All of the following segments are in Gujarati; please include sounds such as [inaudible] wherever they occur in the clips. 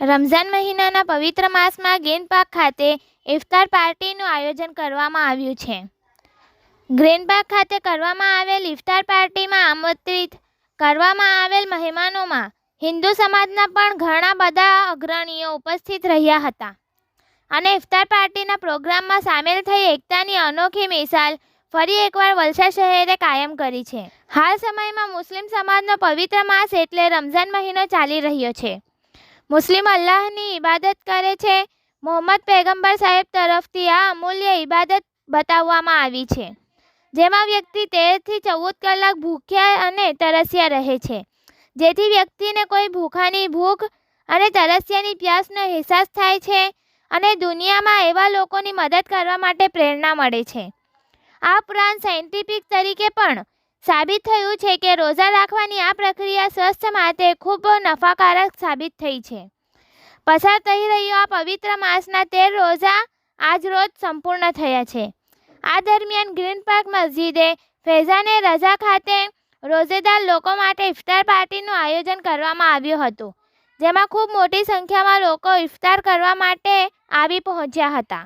રમઝાન મહિનાના પવિત્ર માસમાં ગ્રીન પાર્ક ખાતે ઇફતાર પાર્ટીનું આયોજન કરવામાં આવ્યું છે. ગ્રીન પાર્ક ખાતે કરવામાં આવેલ ઇફતાર પાર્ટીમાં આમંત્રિત કરવામાં આવેલ મહેમાનોમાં હિન્દુ સમાજના પણ ઘણા બધા અગ્રણીઓ ઉપસ્થિત રહ્યા હતા. અને ઇફતાર પાર્ટીના પ્રોગ્રામમાં સામેલ થઈ એકતાની અનોખી મિસાલ ફરી એકવાર વલસાડ શહેરે કાયમ કરી છે. હાલ સમયમાં મુસ્લિમ સમાજનો પવિત્ર માસ એટલે રમઝાન મહિનો ચાલી રહ્યો છે. મુસ્લિમ અલ્લાહની ઇબાદત કરે છે. મોહમ્મદ પૈગંબર સાહેબ તરફથી આ અમૂલ્ય ઇબાદત બતાવવામાં આવી છે. જેમાં વ્યક્તિ તેરથી ચૌદ કલાક ભૂખ્યા અને તરસ્યા રહે છે. જેથી વ્યક્તિને કોઈ ભૂખાની ભૂખ અને તરસ્યાની પ્યાસનો અહેસાસ થાય છે અને દુનિયામાં એવા લોકોની મદદ કરવા માટે પ્રેરણા મળે છે. આ ઉપરાંત સાયન્ટિફિક તરીકે પણ સાબિત થયું છે કે રોઝા રાખવાની આ પ્રક્રિયા સ્વસ્થ માટે ખૂબ નફાકારક સાબિત થઈ છે. પસાર થઈ રહ્યો આ પવિત્ર માસના તેર રોઝા આજ રોજ સંપૂર્ણ થયા છે. આ દરમિયાન ગ્રીન પાર્ક મસ્જિદે ફૈઝાને રઝા ખાતે રોજેદાર લોકો માટે ઇફતાર પાર્ટીનું આયોજન કરવામાં આવ્યું હતું, જેમાં ખૂબ મોટી સંખ્યામાં લોકો ઇફતાર કરવા માટે આવી પહોંચ્યા હતા.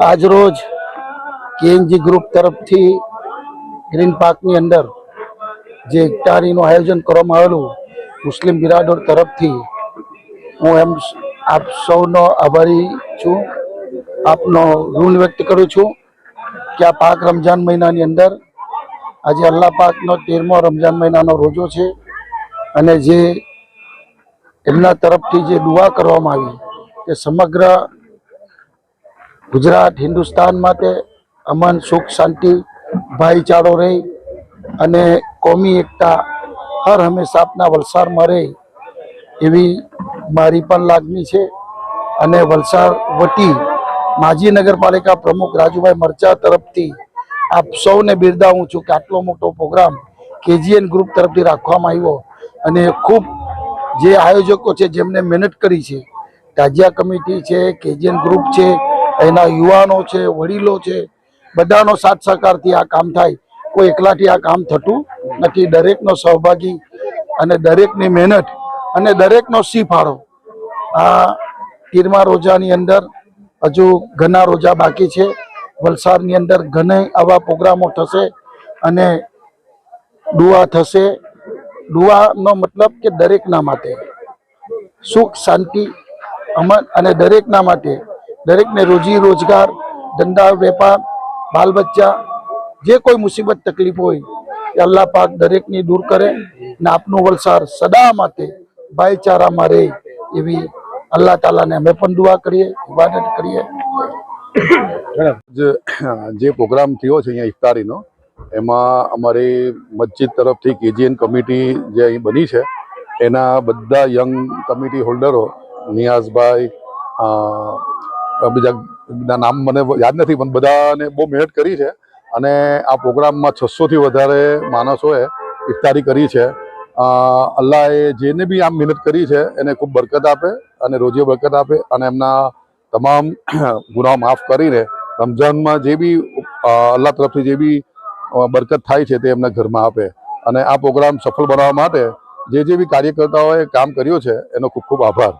આજરોજ કેએનજી ગ્રુપ તરફથી ગ્રીન પાર્કની અંદર જે ઇફતારીનું આયોજન કરવામાં આવેલું, મુસ્લિમ બિરાદર તરફથી હું એમ આપ સૌનો આભારી છું. આપનો ઋણ વ્યક્ત કરું છું કે આ પાક રમજાન મહિનાની અંદર, આજે અલ્લાહ પાકનો તેરમો રમજાન મહિનાનો રોજો છે અને જે એમના તરફથી જે દુઆ કરવામાં આવી, તે સમગ્ર ગુજરાત, હિન્દુસ્તાન માટે અમન, સુખ, શાંતિ, ભાઈચારો રહે અને કોમી એકતા હર હંમેશા આપના વલસાડમાં રહે એવી મારી પણ લાગણી છે. અને વલસાડ વટી માજી નગરપાલિકા પ્રમુખ રાજુભાઈ મરચા તરફથી આપ સૌને બિરદાવું છું કે આટલો મોટો પ્રોગ્રામ કેજીએન ગ્રુપ તરફથી રાખવામાં આવ્યો અને ખૂબ જે આયોજકો છે જેમને મહેનત કરી છે, તાજિયા કમિટી છે, કેજીએન ગ્રુપ છે એના યુવાનો છે, વડીલો છે, બધાનો સાથ સહકારથી આ કામ થાય. કોઈ એકલાથી આ કામ થતું નથી. દરેકનો સહભાગી અને દરેકની મહેનત અને દરેકનો સી ફાળો. આ તીરમા રોજાની અંદર હજુ ઘણા રોજા બાકી છે. વલસાડની અંદર ઘણા આવા પ્રોગ્રામો થશે અને દુઆ થશે. દુઆનો મતલબ કે દરેકના માટે સુખ, શાંતિ, અમન અને દરેકના માટે દરેકને રોજી રોજગાર, ધંધા, વેપાર બાલ બચ્ચા જે કોઈ મુસીબત, તકલીફ હોય, એ અલ્લાહ પાક દરેકની દૂર કરે ને આપનું વલસાડ સદા માટે ભાઈચારામાં રહે એવી અલ્લાહ તાલાને અમે પણ દુઆ કરીએ, ઇબાદત કરીએ. જે પ્રોગ્રામ થયો છે અહીંયા ઇફતારીનો, એમાં અમારી મસ્જિદ તરફથી કેજીએન કમિટી જે અહીં બની છે, એના બધા યંગ કમિટી હોલ્ડરો, નિયાઝભાઈ બીજા નામ મને યાદ નથી, પણ બધાને બહુ મહેનત કરી છે. અને આ પ્રોગ્રામમાં છસોથી વધારે માણસોએ ઇફતારી કરી છે. અલ્લાહે જેને બી આમ મહેનત કરી છે, એને ખૂબ બરકત આપે અને રોજીઓ બરકત આપે અને એમના તમામ [clears throat] ગુનાઓ માફ કરીને રમઝાનમાં જે બી અલ્લાહ તરફથી જે બી બરકત થાય છે તે એમના ઘરમાં આપે. અને આ પ્રોગ્રામ સફળ બનાવવા માટે જે જે બી કાર્યકર્તાઓએ કામ કર્યું છે, એનો ખૂબ ખૂબ આભાર.